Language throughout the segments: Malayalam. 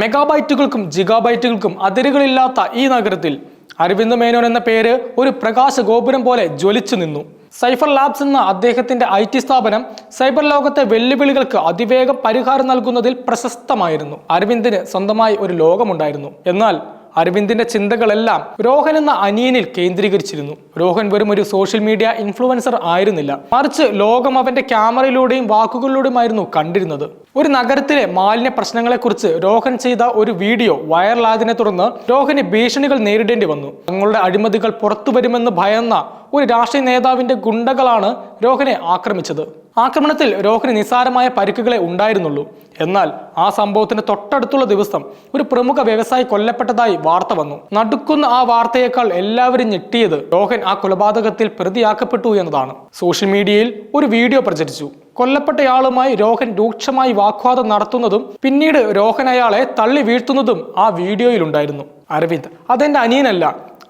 മെഗാബൈറ്റുകൾക്കും ജിഗാബൈറ്റുകൾക്കും അതിരുകളില്ലാത്ത ഈ നഗരത്തിൽ അരവിന്ദ് മേനോൻ എന്ന പേര് ഒരു പ്രകാശ ഗോപുരം പോലെ ജ്വലിച്ചു നിന്നു. സൈഫർ ലാബ്സ് എന്ന അദ്ദേഹത്തിന്റെ ഐ ടി സ്ഥാപനം സൈബർ ലോകത്തെ വെല്ലുവിളികൾക്ക് അതിവേഗം പരിഹാരം നൽകുന്നതിൽ പ്രശസ്തമായിരുന്നു. അരവിന്ദിന് സ്വന്തമായി ഒരു ലോകമുണ്ടായിരുന്നു. എന്നാൽ അരവിന്ദിന്റെ ചിന്തകളെല്ലാം രോഹൻ എന്ന അനിയനിൽ കേന്ദ്രീകരിച്ചിരുന്നു. രോഹൻ വെറും ഒരു സോഷ്യൽ മീഡിയ ഇൻഫ്ലുവൻസർ ആയിരുന്നില്ല. മറിച്ച് ലോകം അവന്റെ ക്യാമറയിലൂടെയും വാക്കുകളിലൂടെയുമായിരുന്നു കണ്ടിരുന്നത്. ഒരു നഗരത്തിലെ മാലിന്യ പ്രശ്നങ്ങളെക്കുറിച്ച് രോഹൻ ചെയ്ത ഒരു വീഡിയോ വൈറലായതിനെ തുടർന്ന് രോഹന് ഭീഷണികൾ നേരിടേണ്ടി വന്നു. തങ്ങളുടെ അഴിമതികൾ പുറത്തു വരുമെന്ന് ഭയന്ന ഒരു രാഷ്ട്രീയ നേതാവിന്റെ ഗുണ്ടകളാണ് രോഹനെ ആക്രമിച്ചത്. ആക്രമണത്തിൽ രോഹന് നിസാരമായ പരിക്കുകളെ ഉണ്ടായിരുന്നുള്ളൂ. എന്നാൽ ആ സംഭവത്തിന് തൊട്ടടുത്തുള്ള ദിവസം ഒരു പ്രമുഖ വ്യവസായി കൊല്ലപ്പെട്ടതായി വാർത്ത വന്നു. നടുക്കുന്ന ആ വാർത്തയേക്കാൾ എല്ലാവരും ഞെട്ടിയത് രോഹൻ ആ കൊലപാതകത്തിൽ പ്രതിയാക്കപ്പെട്ടു എന്നതാണ്. സോഷ്യൽ മീഡിയയിൽ ഒരു വീഡിയോ പ്രചരിച്ചു. കൊല്ലപ്പെട്ടയാളുമായി രോഹൻ രൂക്ഷമായി വാഗ്വാദം നടത്തുന്നതും പിന്നീട് രോഹൻ അയാളെ തള്ളി വീഴ്ത്തുന്നതും ആ വീഡിയോയിലുണ്ടായിരുന്നു അരവിന്ദ് അതെന്റെ അനിയനല്ല.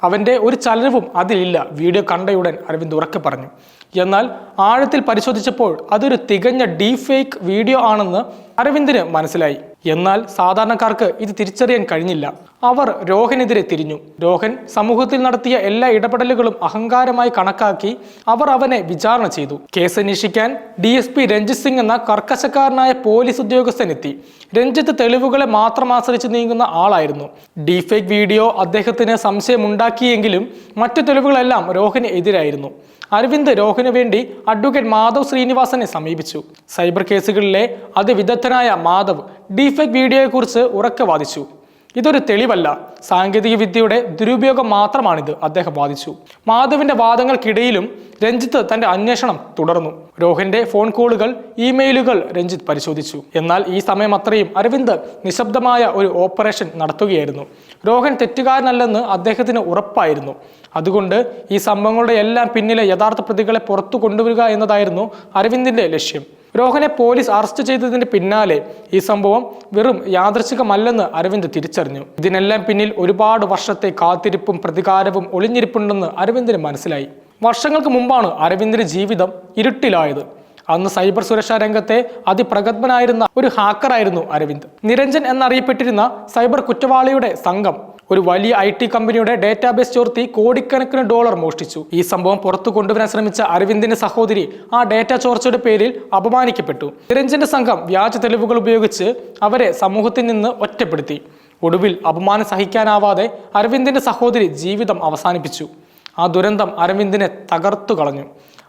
അവന്റെ ഒരു ചലനവും അതിലില്ല. വീഡിയോ കണ്ടയുടൻ അരവിന്ദ് ഉറക്കെ പറഞ്ഞു. എന്നാൽ ആഴത്തിൽ പരിശോധിച്ചപ്പോൾ അതൊരു തികഞ്ഞ ഡീഫേക്ക് വീഡിയോ ആണെന്ന് അരവിന്ദിന് മനസ്സിലായി. എന്നാൽ സാധാരണക്കാർക്ക് ഇത് തിരിച്ചറിയാൻ കഴിഞ്ഞില്ല. അവർ രോഹനെതിരെ തിരിഞ്ഞു. രോഹൻ സമൂഹത്തിൽ നടത്തിയ എല്ലാ ഇടപെടലുകളും അഹങ്കാരമായി കണക്കാക്കി അവർ അവനെ വിചാരണ ചെയ്തു. കേസ് അന്വേഷിക്കാൻ D S P Ranjit Singh എന്ന കർക്കശക്കാരനായ പോലീസ് ഉദ്യോഗസ്ഥനെത്തി. രഞ്ജിത്ത് തെളിവുകളെ മാത്രം ആശ്രയിച്ച് നീങ്ങുന്ന ആളായിരുന്നു. ഡീഫേക്ക് വീഡിയോ അദ്ദേഹത്തിന് സംശയമുണ്ടാക്കിയെങ്കിലും മറ്റു തെളിവുകളെല്ലാം രോഹന് എതിരായിരുന്നു. അരവിന്ദ് രോഹന് വേണ്ടി അഡ്വക്കേറ്റ് മാധവ് ശ്രീനിവാസനെ സമീപിച്ചു. സൈബർ കേസുകളിലെ അതിവിദഗ്ധനായ മാധവ് ഡിഫെക് വീഡിയോയെക്കുറിച്ച് ഉറക്കെ വാദിച്ചു. ഇതൊരു തെളിവല്ല. സാങ്കേതിക വിദ്യയുടെ ദുരുപയോഗം മാത്രമാണിത് അദ്ദേഹം വാദിച്ചു. മാധവിന്റെ വാദങ്ങൾക്കിടയിലും രഞ്ജിത്ത് തന്റെ അന്വേഷണം തുടർന്നു. രോഹന്റെ ഫോൺ കോളുകൾ ഇമെയിലുകൾ രഞ്ജിത്ത് പരിശോധിച്ചു. എന്നാൽ ഈ സമയം അത്രയും അരവിന്ദ് നിശബ്ദമായ ഒരു ഓപ്പറേഷൻ നടത്തുകയായിരുന്നു. രോഹൻ തെറ്റുകാരനല്ലെന്ന് അദ്ദേഹത്തിന് ഉറപ്പായിരുന്നു. അതുകൊണ്ട് ഈ സംഭവങ്ങളുടെ എല്ലാം പിന്നിലെ യഥാർത്ഥ പ്രതികളെ പുറത്തു കൊണ്ടുവരിക എന്നതായിരുന്നു അരവിന്ദിന്റെ ലക്ഷ്യം. രോഹനെ പോലീസ് അറസ്റ്റ് ചെയ്തതിന് പിന്നാലെ ഈ സംഭവം വെറും യാദൃശികമല്ലെന്ന് അരവിന്ദ് തിരിച്ചറിഞ്ഞു. ഇതിനെല്ലാം പിന്നിൽ ഒരുപാട് വർഷത്തെ കാത്തിരിപ്പും പ്രതികാരവും ഒളിഞ്ഞിരിപ്പുണ്ടെന്ന് അരവിന്ദിന് മനസ്സിലായി. വർഷങ്ങൾക്ക് മുമ്പാണ് അരവിന്ദിന്റെ ജീവിതം ഇരുട്ടിലായത്. അന്ന് സൈബർ സുരക്ഷാ രംഗത്തെ അതിപ്രഗത്ഭനായിരുന്ന ഒരു ഹാക്കറായിരുന്നു അരവിന്ദ്. നിരഞ്ജൻ എന്നറിയപ്പെട്ടിരുന്ന സൈബർ കുറ്റവാളിയുടെ സംഘം ഒരു വലിയ ഐ ടി കമ്പനിയുടെ ഡേറ്റാബേസ് ചോർത്തി കോടിക്കണക്കിന് ഡോളർ മോഷ്ടിച്ചു. ഈ സംഭവം പുറത്തു കൊണ്ടുവരാൻ ശ്രമിച്ച അരവിന്ദിന്റെ സഹോദരി ആ ഡേറ്റ ചോർച്ചയുടെ പേരിൽ അപമാനിക്കപ്പെട്ടു. നിരഞ്ജന്റെ സംഘം വ്യാജ തെളിവുകൾ ഉപയോഗിച്ച് അവരെ സമൂഹത്തിൽ നിന്ന് ഒറ്റപ്പെടുത്തി. ഒടുവിൽ അപമാനം സഹിക്കാനാവാതെ അരവിന്ദിന്റെ സഹോദരി ജീവിതം അവസാനിപ്പിച്ചു. ആ ദുരന്തം അരവിന്ദിനെ തകർത്തു കളഞ്ഞു.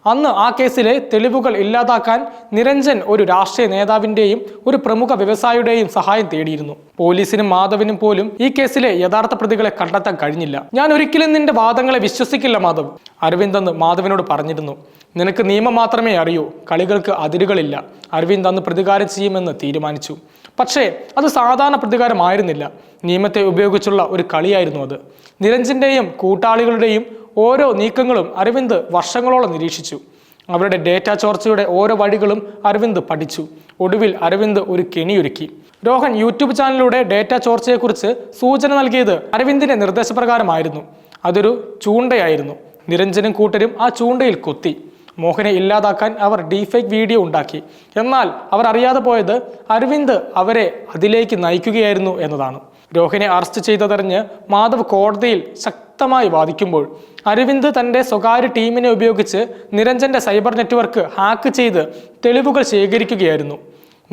അന്ന് ആ കേസിലെ തെളിവുകൾ ഇല്ലാതാക്കാൻ നിരഞ്ജൻ ഒരു രാഷ്ട്രീയ നേതാവിന്റെയും ഒരു പ്രമുഖ വ്യവസായിയുടെയും സഹായം തേടിയിരുന്നു. പോലീസിനും മാധവിനും പോലും ഈ കേസിലെ യഥാർത്ഥ പ്രതികളെ കണ്ടെത്താൻ കഴിഞ്ഞില്ല. ഞാൻ ഒരിക്കലും നിന്റെ വാദങ്ങളെ വിശ്വസിക്കില്ല മാധവ്. അരവിന്ദ് അന്ന് മാധവിനോട് പറഞ്ഞിരുന്നു. നിനക്ക് നിയമം മാത്രമേ അറിയൂ. കളികൾക്ക് അതിരുകളില്ല. അരവിന്ദ് അന്ന് പ്രതികാരം ചെയ്യുമെന്ന് തീരുമാനിച്ചു. പക്ഷേ അത് സാധാരണ പ്രതികാരമായിരുന്നില്ല നിയമത്തെ ഉപയോഗിച്ചുള്ള ഒരു കളിയായിരുന്നു അത്. നിരഞ്ജന്റെയും കൂട്ടാളികളുടെയും ഓരോ നീക്കങ്ങളും അരവിന്ദ് വർഷങ്ങളോളം നിരീക്ഷിച്ചു. അവരുടെ ഡേറ്റ ചോർച്ചയുടെ ഓരോ വഴികളും അരവിന്ദ് പഠിച്ചു. ഒടുവിൽ അരവിന്ദ് ഒരു കെണിയൊരുക്കി. രോഹൻ യൂട്യൂബ് ചാനലിലൂടെ ഡേറ്റ ചോർച്ചയെക്കുറിച്ച് സൂചന നൽകിയത് അരവിന്ദിന്റെ നിർദ്ദേശപ്രകാരമായിരുന്നു. അതൊരു ചൂണ്ടയായിരുന്നു. നിരഞ്ജനും കൂട്ടരും ആ ചൂണ്ടയിൽ കൊത്തി. മോഹനെ ഇല്ലാതാക്കാൻ അവർ ഡീഫേക്ക് വീഡിയോ ഉണ്ടാക്കി. എന്നാൽ അവർ അറിയാതെ പോയത് അരവിന്ദ് അവരെ അതിലേക്ക് നയിക്കുകയായിരുന്നു എന്നതാണ്. രോഹിനെ അറസ്റ്റ് ചെയ്തതറിഞ്ഞ് മാധവ് കോടതിയിൽ ശക്തമായി വാദിക്കുമ്പോൾ അരവിന്ദ് തന്റെ സ്വകാര്യ ടീമിനെ ഉപയോഗിച്ച് നിരഞ്ജന്റെ സൈബർ നെറ്റ്വർക്ക് ഹാക്ക് ചെയ്ത് തെളിവുകൾ ശേഖരിക്കുകയായിരുന്നു.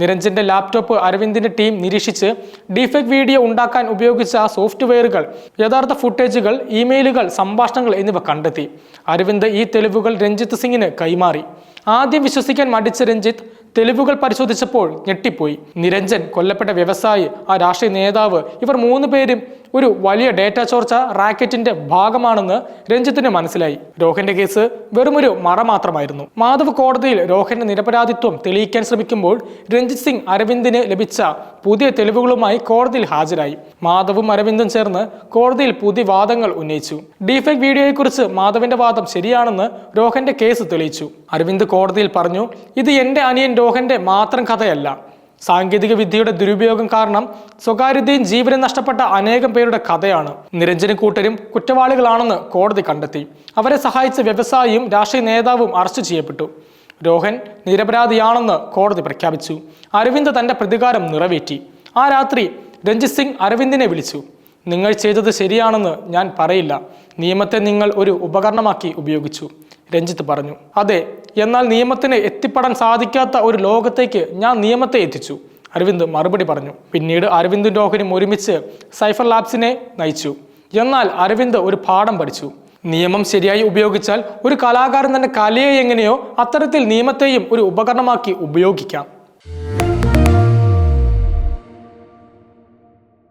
നിരഞ്ജന്റെ ലാപ്ടോപ്പ് അരവിന്ദിന്റെ ടീം നിരീക്ഷിച്ച് ഡിഫെക് വീഡിയോ ഉണ്ടാക്കാൻ ഉപയോഗിച്ച സോഫ്റ്റ്വെയറുകൾ യഥാർത്ഥ ഫുട്ടേജുകൾ ഇമെയിലുകൾ സംഭാഷണങ്ങൾ എന്നിവ കണ്ടെത്തി. അരവിന്ദ് ഈ തെളിവുകൾ രഞ്ജിത്ത് സിംഗിന് കൈമാറി. ആദ്യം വിശ്വസിക്കാൻ മടിച്ച രഞ്ജിത്ത് തെളിവുകൾ പരിശോധിച്ചപ്പോൾ ഞെട്ടിപ്പോയി. നിരഞ്ജൻ കൊല്ലപ്പെട്ട വ്യവസായി ആ രാഷ്ട്രീയ നേതാവ് ഇവർ മൂന്ന് പേരും ഒരു വലിയ ഡേറ്റ ചോർച്ച റാക്കറ്റിന്റെ ഭാഗമാണെന്ന് രഞ്ജിത്തിന് മനസ്സിലായി. രോഹന്റെ കേസ് വെറുമൊരു മറ മാത്രമായിരുന്നു. മാധവ് കോടതിയിൽ രോഹന്റെ നിരപരാധിത്വം തെളിയിക്കാൻ ശ്രമിക്കുമ്പോൾ രഞ്ജിത് സിംഗ് അരവിന്ദിന് ലഭിച്ച പുതിയ തെളിവുകളുമായി കോടതിയിൽ ഹാജരായി. മാധവും അരവിന്ദും ചേർന്ന് കോടതിയിൽ പുതിയ വാദങ്ങൾ ഉന്നയിച്ചു. ഡിഫേക് വീഡിയോയെക്കുറിച്ച് മാധവിന്റെ വാദം ശരിയാണെന്ന് രോഹന്റെ കേസ് തെളിയിച്ചു. അരവിന്ദ് കോടതിയിൽ പറഞ്ഞു ഇത് എന്റെ അനിയൻ രോഹന്റെ മാത്രം കഥയല്ല. സാങ്കേതിക വിദ്യയുടെ ദുരുപയോഗം കാരണം സ്വകാര്യതയും ജീവനും നഷ്ടപ്പെട്ട അനേകം പേരുടെ കഥയാണ്. നിരഞ്ജന കൂട്ടരും കുറ്റവാളികളാണെന്ന് കോടതി കണ്ടെത്തി. അവരെ സഹായിച്ച വ്യവസായിയും രാഷ്ട്രീയ നേതാവും അറസ്റ്റ് ചെയ്യപ്പെട്ടു. രോഹൻ നിരപരാധിയാണെന്ന് കോടതി പ്രഖ്യാപിച്ചു. അരവിന്ദ് തന്റെ പ്രതികാരം നിറവേറ്റി. ആ രാത്രി രഞ്ജിത് സിംഗ് അരവിന്ദിനെ വിളിച്ചു. നിങ്ങൾ ചെയ്തത് ശരിയാണെന്ന് ഞാൻ പറയില്ല. നിയമത്തെ നിങ്ങൾ ഒരു ഉപകരണമാക്കി ഉപയോഗിച്ചു. രഞ്ജിത്ത് പറഞ്ഞു. അതെ എന്നാൽ നിയമത്തിന് എത്തിപ്പെടാൻ സാധിക്കാത്ത ഒരു ലോകത്തേക്ക് ഞാൻ നിയമത്തെ എത്തിച്ചു അരവിന്ദ് മറുപടി പറഞ്ഞു. പിന്നീട് അരവിന്ദും രോഹനും ഒരുമിച്ച് സൈഫർ ലാബ്സിനെ നയിച്ചു. എന്നാൽ അരവിന്ദ് ഒരു പാഠം പഠിച്ചു. നിയമം ശരിയായി ഉപയോഗിച്ചാൽ ഒരു കലാകാരൻ തന്നെ കലയെ എങ്ങനെയോ അത്തരത്തിൽ നിയമത്തെയും ഒരു ഉപകരണമാക്കി ഉപയോഗിക്കാം.